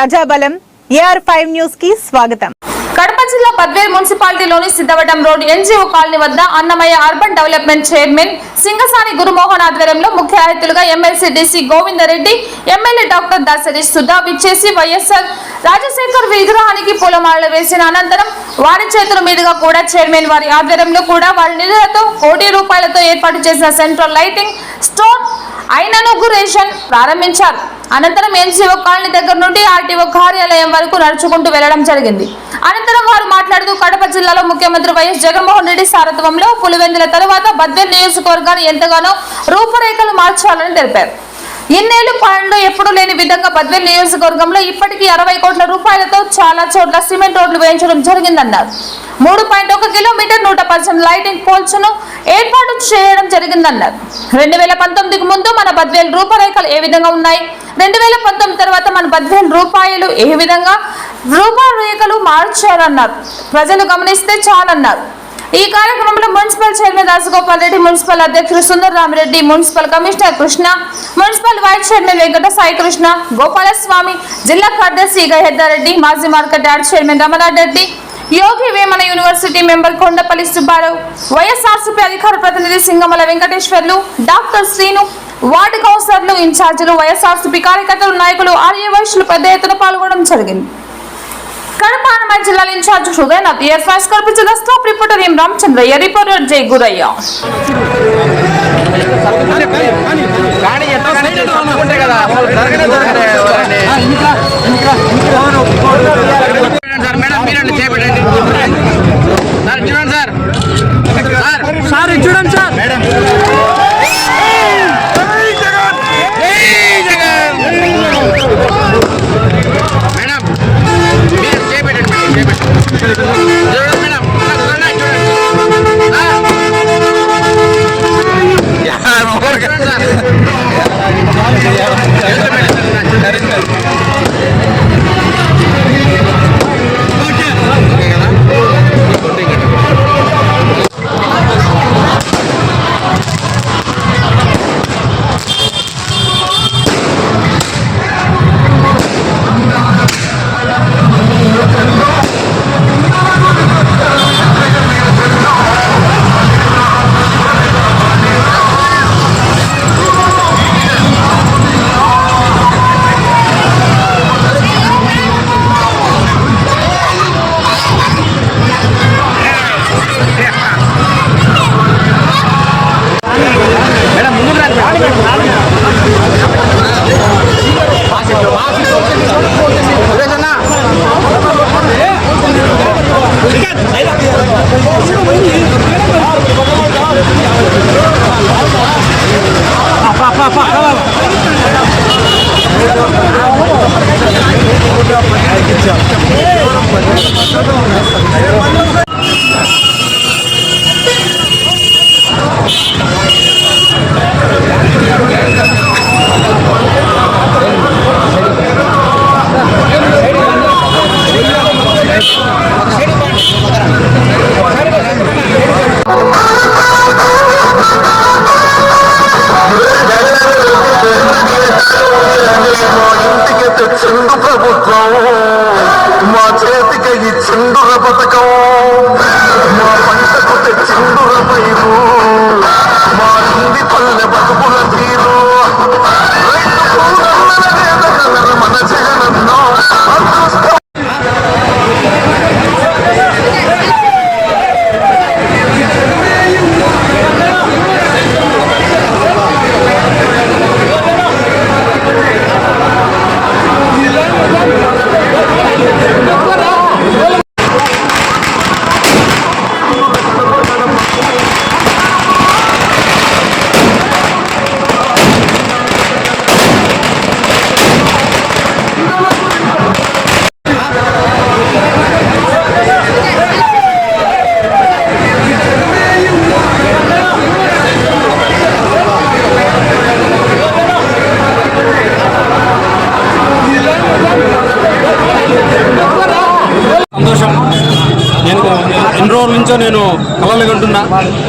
ప్రజాబలం AR five న్యూస్కి స్వాగతం. కడప జిల్లా పద్వేల్ మున్సిపాలిటీలోని సిద్ధవటం రోడ్ ఎన్జిఓ కాలనీ వద్ద Annamayya urban development chairman Singasani Gurumohan ఆధ్వర్యంలో ముఖ్య అతిథులుగా MLC DC Govindareddy MLA doctor Dasari Sudha విచ్చేసి వైఎస్ఆర్ రాజశేఖర్ విగ్రహానికి పూలమాలలు వేసిన అనంతరం వారి చేతుల మీదుగా కూడా చైర్మన్ వారి ఆధ్వర్యంలో కూడా వారి నిధులతో కోటి రూపాయలతో ఏర్పాటు చేసిన సెంట్రల్ లైటింగ్ స్టోన్ ఐననుగురేషన్ ప్రారంభించారు. అనంతరం ఎన్సీఓ కాలనీ దగ్గర నుండి ఆర్టీఓ కార్యాలయం వరకు నడుచుకుంటూ వెళ్ళడం జరిగింది. అనంతరం వారు మాట్లాడుతూ కడప జిల్లాలో ముఖ్యమంత్రి వైఎస్ జగన్మోహన్ రెడ్డి సారథ్యంలో పులివెందుల తరువాత బద్వేల్ నియోజకవర్గాన్ని ఎంతగానో రూపురేఖలు మార్చాలని తెలిపారు. ఇన్నేళ్ళు పాలనలో ఎప్పుడూ లేని విధంగా బద్వేల్ నియోజకవర్గంలో ఇప్పటికీ అరవై కోట్ల రూపాయలతో చాలా చోట్ల సిమెంట్ రోడ్లు వేయించడం జరిగిందన్నారు. మూడు పాయింట్ ఒక కిలోమీటర్ నూట పర్సెంట్ లైటింగ్ పోల్స్ను ఏర్పాటు చేయడం జరిగిందన్నారు. రెండు వేల పంతొమ్మిదికి ముందు మన బద్వేల్ రూపరేఖలు ఏ విధంగా ఉన్నాయి? రెండు వేల పంతొమ్మిది తర్వాత మన బద్వేల్ రూపాయలు ఏ విధంగా రూపురేఖలు మార్చారన్నారు. ప్రజలు గమనిస్తే చాలన్నారు. ఈ కార్యక్రమంలో municipal chairman Rajagopal Reddy municipal అధ్యక్షుడు Sundara Ramireddy municipal commissioner Krishna municipal vice chairman Venkata Sai Krishna Gopalaswamy జిల్లా కార్యదర్శి గహెద్దారెడ్డి మాజీ market yard chairman Ramanareddy Yogi Vemana university member Kondapalli Subbarao YSRCP అధికార ప్రతినిధి సింగమల వెంకటేశ్వర్లు డాక్టర్ శ్రీను వార్డు కౌన్సిలర్లు ఇన్ఛార్జీలు వైఎస్ఆర్సీపీ కార్యకర్తలు నాయకులు ఆర్య వైశ్యులు పెద్ద ఎత్తున పాల్గొనడం జరిగింది. కడప అన్నమయ్య జిల్లాల ఇన్ఛార్జ్ హృదయనాథ్ ఎయిర్ ఫైర్స్ కల్పించిన staff reporter M Ramachandraiah reporter Jai Guraiah. కానీ ఎంతో సైడ్ అనుకుంటే కదా అసలు జరగనే జరగనే ఎవరండి? చూడండి సార్ మేడం మీరండి చేపట్టండి. సార్ చూడండి సార్. సార్ సార్ ఇది చూడండి సార్. మేడం మేడం ప్రభుత్వం. మా చేతికి ఈ ఇచ్చిండుర పథకం. సంతోషం నేను ఎన్ని రోజుల నుంచో నేను కలలు కంటున్నా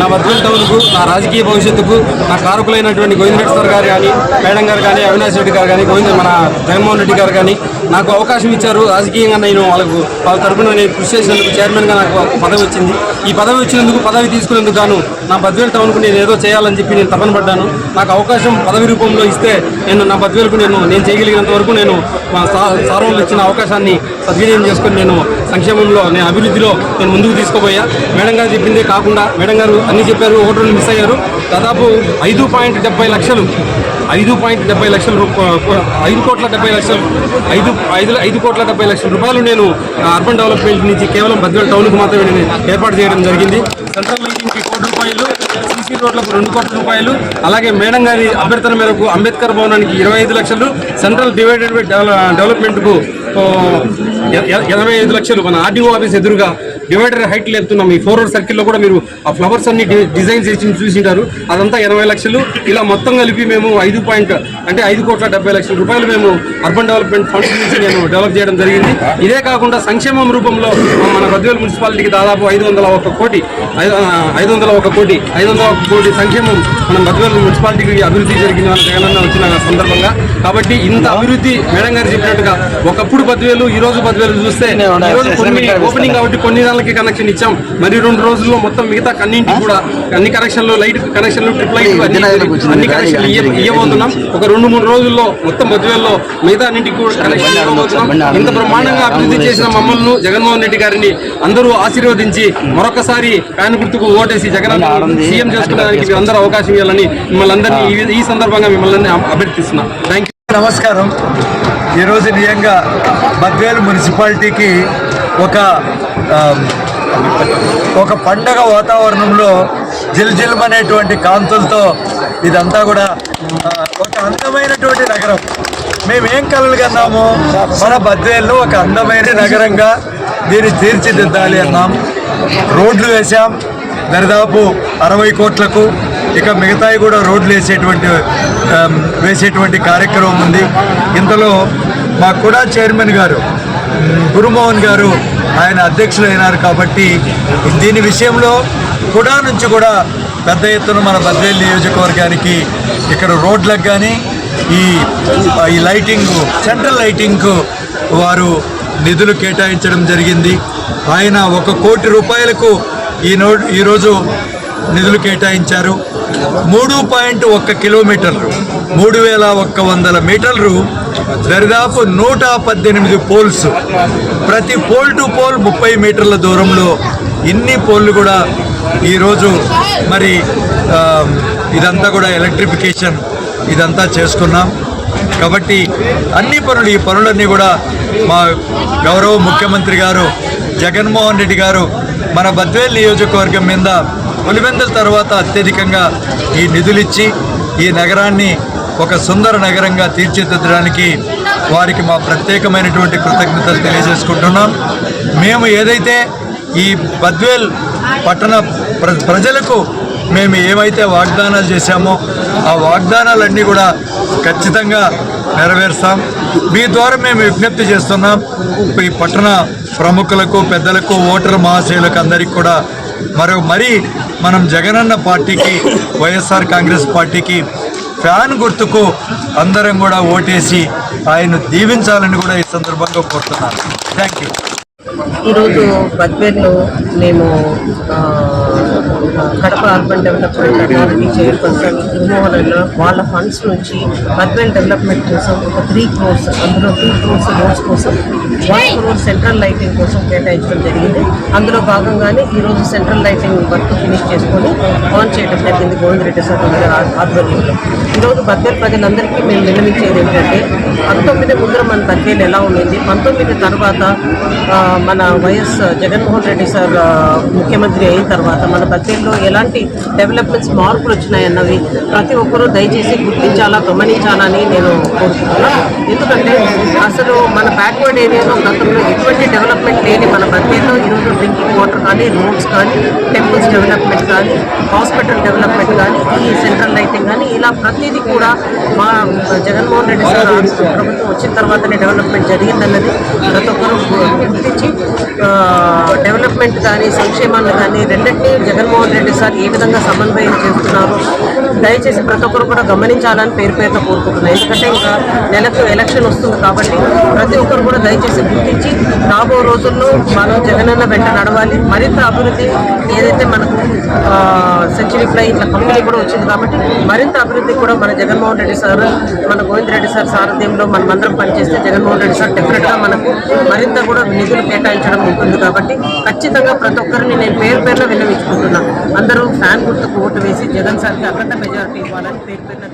నా బద్వేల్ టౌన్కు నా రాజకీయ భవిష్యత్తుకు నా కారకులైనటువంటి గోవిందరెడ్డి సార్ గారు కానీ మేడం గారు కానీ అవినాష్ రెడ్డి గారు కానీ గోవింద మన జగన్మోహన్ రెడ్డి గారు కానీ నాకు అవకాశం ఇచ్చారు రాజకీయంగా నేను వాళ్ళకు వాళ్ళ తరఫున నేను కృషి చేసినందుకు చైర్మన్గా నాకు పదవి వచ్చింది. ఈ పదవి వచ్చినందుకు పదవి తీసుకునేందుకు గాను నా బద్వేలు టౌన్కు నేను ఏదో చేయాలని చెప్పి నేను తపన పడ్డాను. నాకు అవకాశం పదవి రూపంలో ఇస్తే నేను నా బద్వేలకు నేను నేను చేయగలిగినంత వరకు నేను మా సా- ఇచ్చిన అవకాశాన్ని సద్వినియోగం చేసుకొని నేను సంక్షేమంలో నేను అభివృద్ధిలో నేను ముందుకు తీసుకోబోయా మేడం గారు చెప్పిందే కాకుండా మేడం గారు అన్ని చెప్పారు ఒకటి రెండు మిస్ అయ్యారు. దాదాపు ఐదు పాయింట్ డెబ్బై లక్షలు ఐదు పాయింట్ డెబ్బై లక్షల ఐదు కోట్ల డెబ్బై లక్షలు ఐదు ఐదు ఐదు కోట్ల డెబ్బై లక్షల రూపాయలు నేను అర్బన్ డెవలప్మెంట్ నుంచి కేవలం బద్వేల్ టౌన్కి మాత్రమే నేను ఏర్పాటు చేయడం జరిగింది. సెంట్రల్ లైటింగ్కి కోటి రూపాయలు సీసీ రోడ్లకు రెండు కోట్ల రూపాయలు అలాగే మేడం గారి అభ్యర్థన మేరకు అంబేద్కర్ భవనానికి ఇరవై ఐదు లక్షలు సెంట్రల్ డివైడెడ్ బై డెవలప్మెంట్కు ఎనభై ఐదు లక్షలు మన ఆర్డీఓ ఆఫీస్ ఎదురుగా డివైడర్ హైట్ లేపుతున్నాం. ఈ ఫోర్ రోడ్ సర్కిల్లో కూడా మీరు ఆ ఫ్లవర్స్ అన్ని డి- డిజైన్ చేసి చూసింటారు. అదంతా ఎనభై లక్షలు. ఇలా మొత్తం కలిపి మేము ఐదు పాయింట్ అంటే ఐదు కోట్ల డెబ్బై లక్షల రూపాయలు మేము అర్బన్ డెవలప్మెంట్ ఫండ్స్ నుంచి నేను డెవలప్ చేయడం జరిగింది. ఇదే కాకుండా సంక్షేమం రూపంలో మన బద్వేలు మున్సిపాలిటీకి దాదాపు ఐదు వందల ఒక కోటి ఐదు వందల ఒక కోటి ఐదు వందల ఒక కోటి సంక్షేమం మనం బద్వేలు మున్సిపాలిటీకి అభివృద్ధి జరిగింది మన జగనన్న వచ్చిన సందర్భంగా. కాబట్టి ఇంత అభివృద్ధి మేడం గారు చెప్పినట్టుగా ఒకప్పుడు బద్వేలు ఈ రోజు బద్వేలు చూస్తే కొన్ని ఓపెనింగ్ కాబట్టి కొన్ని దానికి కనెక్షన్ ఇచ్చాం. మరి రెండు రోజుల్లో మొత్తం మిగతా కన్నింటికి కూడా అన్ని కనెక్షన్లు లైట్ కనెక్షన్లు ట్రిప్ లైట్ అన్ని కనెక్షన్లు ఇవ్వబోతున్నాం ఒక రెండు మూడు రోజుల్లో మొత్తం బద్వేల్లో మిగతా అన్నింటికి కూడా కనెక్షన్ ఇవ్వబోతున్నాం. ఇంత బ్రహ్మాండంగా అభివృద్ధి చేసిన మమ్మల్ని జగన్మోహన్ రెడ్డి గారిని అందరూ ఆశీర్వదించి మరొకసారి ఫ్యాన్ గుర్తుకు ఓటేసి జగన్ సీఎం చేసుకోవడానికి మీరు అందరూ అవకాశం ఇవ్వాలని మిమ్మల్ని అందరినీ ఈ- సందర్భంగా మిమ్మల్ని అభ్యర్థిస్తున్నాం. థ్యాంక్ నమస్కారం. ఈరోజు నిజంగా బద్వేలు మున్సిపాలిటీకి ఒక ఒక పండగ వాతావరణంలో జిల్జిల్మనేటువంటి కాంతులతో ఇదంతా కూడా ఒక అందమైనటువంటి నగరం. మేమేం కలలు కన్నాము మన బద్వేల్లో ఒక అందమైన నగరంగా దీన్ని తీర్చిదిద్దాలి అన్నాం. రోడ్లు వేసాం దరిదాపు అరవై కోట్లకు ఇక మిగతాయి కూడా రోడ్లు వేసేటువంటి వేసేటువంటి కార్యక్రమం ఉంది. ఇంతలో మా కూడా చైర్మన్ గారు గురుమోహన్ గారు ఆయన అధ్యక్షులు అయినారు కాబట్టి దీని విషయంలో కుడా నుంచి కూడా పెద్ద ఎత్తున మన బద్వేల్ నియోజకవర్గానికి ఇక్కడ రోడ్లకు కానీ ఈ ఈ లైటింగ్ సెంట్రల్ లైటింగ్కు వారు నిధులు కేటాయించడం జరిగింది. ఆయన ఒక కోటి రూపాయలకు ఈ నో ఈరోజు నిధులు కేటాయించారు. మూడు పాయింట్ ఒక్క కిలోమీటర్లు. మూడు వేల ఒక్క వందల మీటర్లు దరిదాపు నూట పద్దెనిమిది పోల్స్. ప్రతి పోల్ టు పోల్ ముప్పై మీటర్ల దూరంలో ఇన్ని పోల్లు కూడా ఈరోజు మరి ఇదంతా కూడా ఎలక్ట్రిఫికేషన్ ఇదంతా చేసుకున్నాం. కాబట్టి అన్ని పనులు ఈ పనులన్నీ కూడా మా గౌరవ ముఖ్యమంత్రి గారు జగన్మోహన్ రెడ్డి గారు మన బద్వేల్ నియోజకవర్గం మీద పులివెందుల తర్వాత అత్యధికంగా ఈ నిధులిచ్చి ఈ నగరాన్ని ఒక సుందర నగరంగా తీర్చిదిద్దడానికి వారికి మా ప్రత్యేకమైనటువంటి కృతజ్ఞతలు తెలియజేసుకుంటున్నాం. మేము ఏదైతే ఈ బద్వేల్ పట్టణ ప్ర ప్రజలకు మేము ఏమైతే వాగ్దానాలు చేశామో ఆ వాగ్దానాలన్నీ కూడా ఖచ్చితంగా నెరవేరుస్తాం. మీ ద్వారా మేము విజ్ఞప్తి చేస్తున్నాం. ఈ పట్టణ ప్రముఖులకు పెద్దలకు ఓటర్ మహాశయులకు అందరికీ కూడా మరో మరీ మనం జగనన్న పార్టీకి వైఎస్ఆర్ కాంగ్రెస్ పార్టీకి ఫ్యాన్ గుర్తుకు అందరం కూడా ఓటేసి ఆయన దీవించాలని కూడా ఈ సందర్భంగా కోరుతున్నాను. థ్యాంక్ యూ ఈరోజు బద్వేర్లో మేము Kadapa urban development authority chairperson Gurumohan అన్న వాళ్ళ ఫండ్స్ నుంచి అర్బన్ డెవలప్మెంట్ కోసం ఒక త్రీ క్రోర్స్ అందులో టూ క్రోర్స్ రోడ్స్ కోసం వన్ క్రోర్ సెంట్రల్ లైటింగ్ కోసం కేటాయించడం జరిగింది. అందులో భాగంగానే ఈరోజు సెంట్రల్ లైటింగ్ వర్క్ ఫినిష్ చేసుకొని ఆన్ చేయడం జరిగింది గోవిందరెడ్డి సార్ గారి ఆధ్వర్యంలో. ఈరోజు బద్వేల్ ప్రజలందరికీ మేము విన్నవించేది ఏంటంటే పంతొమ్మిది ముందర మన తగ్గేది ఎలా ఉండింది పంతొమ్మిది తర్వాత మన వైఎస్ జగన్మోహన్ రెడ్డి సార్ ముఖ్యమంత్రి అయిన తర్వాత మన బద్వేల్లో ఎలాంటి డెవలప్మెంట్స్ మార్పులు వచ్చినాయన్నవి ప్రతి ఒక్కరూ దయచేసి గుర్తించాలా గమనించాలని నేను కోరుకుంటున్నాను ఎందుకంటే అసలు మన బ్యాక్వర్డ్ ఏరియాలో గతంలో ఎటువంటి డెవలప్మెంట్ లేని మన బద్వేల్లో ఈరోజు డ్రింకింగ్ వాటర్ కానీ రోడ్స్ కానీ టెంపుల్స్ డెవలప్మెంట్ కానీ హాస్పిటల్ డెవలప్మెంట్ కానీ ఈ సెంట్రల్ లైటింగ్ కానీ ఇలా ప్రతిదీ కూడా మా జగన్మోహన్ రెడ్డి సార్ ప్రభుత్వం వచ్చిన తర్వాతనే డెవలప్మెంట్ జరిగిందన్నది ప్రతి ఒక్కరూ డెవలప్మెంట్ కానీ సంక్షేమాన్ని కానీ రెండింటినీ జగన్మోహన్ రెడ్డి సార్ ఏ విధంగా సమన్వయం చేస్తున్నారు? దయచేసి ప్రతి ఒక్కరు కూడా గమనించాలని పేరు పేరుతో కోరుకుంటున్నాను. ఎందుకంటే ఇంకా నెలకు ఎలక్షన్ వస్తుంది కాబట్టి ప్రతి ఒక్కరు కూడా దయచేసి గుర్తించి రాబో రోజుల్లో మనం జగనన్న వెంట నడవాలి. మరింత అభివృద్ధి ఏదైతే మనకు సెంచరీ ఫ్లై ఇట్లా కంపెనీ కూడా వచ్చింది కాబట్టి మరింత అభివృద్ధి కూడా మన జగన్మోహన్ రెడ్డి సార్ మన గోవింద్ రెడ్డి సార్ సారథ్యంలో మనం అందరం పనిచేస్తే జగన్మోహన్ రెడ్డి సార్ డెఫినెట్గా మనకు మరింత కూడా నిధులు కేటాయించడం ఉంటుంది కాబట్టి ఖచ్చితంగా ప్రతి ఒక్కరిని నేను పేరు పేరున విన్నవించుకుంటున్నాను. అందరూ ఫ్యాన్ గుర్తుకు ఓటు వేసి జగన్ సార్కి అఖండ మెజారిటీ ఇవ్వాలని పేరు పేరున